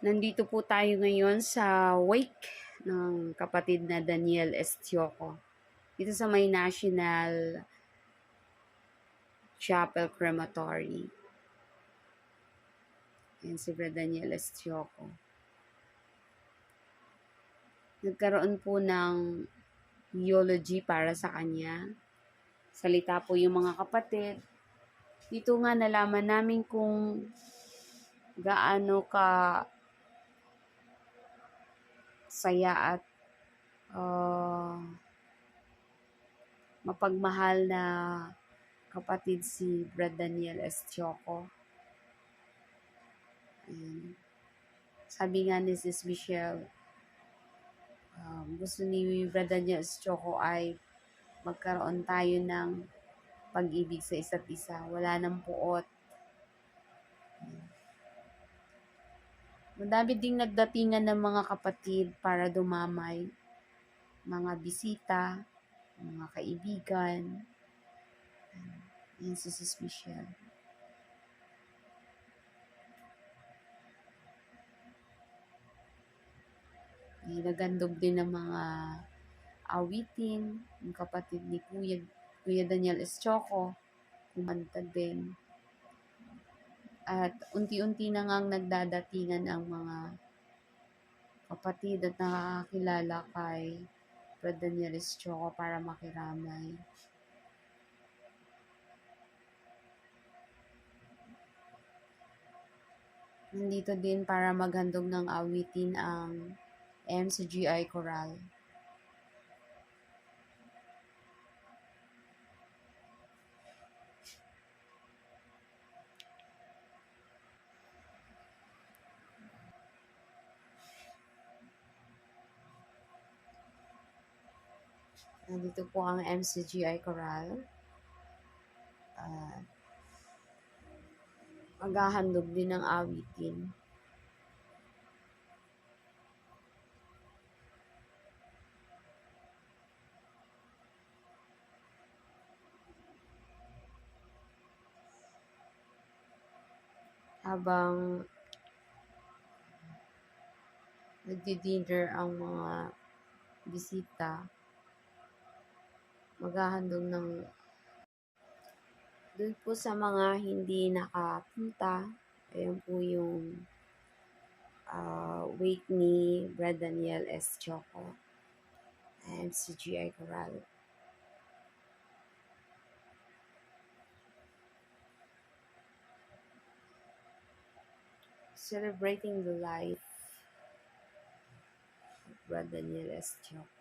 Nandito po tayo ngayon sa wake ng kapatid na Daniel Estioco. Dito sa may National Chapel Crematory. Yan si Brother Daniel Estioco. Nagkaroon po ng eulogy para sa kanya. Salita po yung mga kapatid. Dito nga nalaman namin kung gaano ka saya at uh, mapagmahal na kapatid si Brad Daniel Estioco. Ayan. Sabi nga ni Sis Michelle, um, gusto ni Brad Daniel Estioco ay magkaroon tayo ng pag-ibig sa isa't isa. Wala nang puot. Madami ding nagdatingan ng mga kapatid para dumamay. Mga bisita, mga kaibigan. Yan si Sis Michelle. May nagandog din ng mga awitin. Yung kapatid ni Kuya, Kuya Daniel Estioco, kumanta din. At unti-unti na ngang nagdadatingan ang mga kapatid at nakakakilala kay Brad Daniel Estioco para makiramay. Nandito din para maghandog ng awitin ang MCGI Choral. Nandito po ang MCGI Choral. Uh, maghahandog din ng awitin. Habang nagdi-dinner ang mga bisita, maghahandog ng doon po sa mga hindi nakapunta, ayan po yung uh, wake ni Brad Daniel S. Choco and CGI Coral. Celebrating the life of Brad Daniel S. Choco.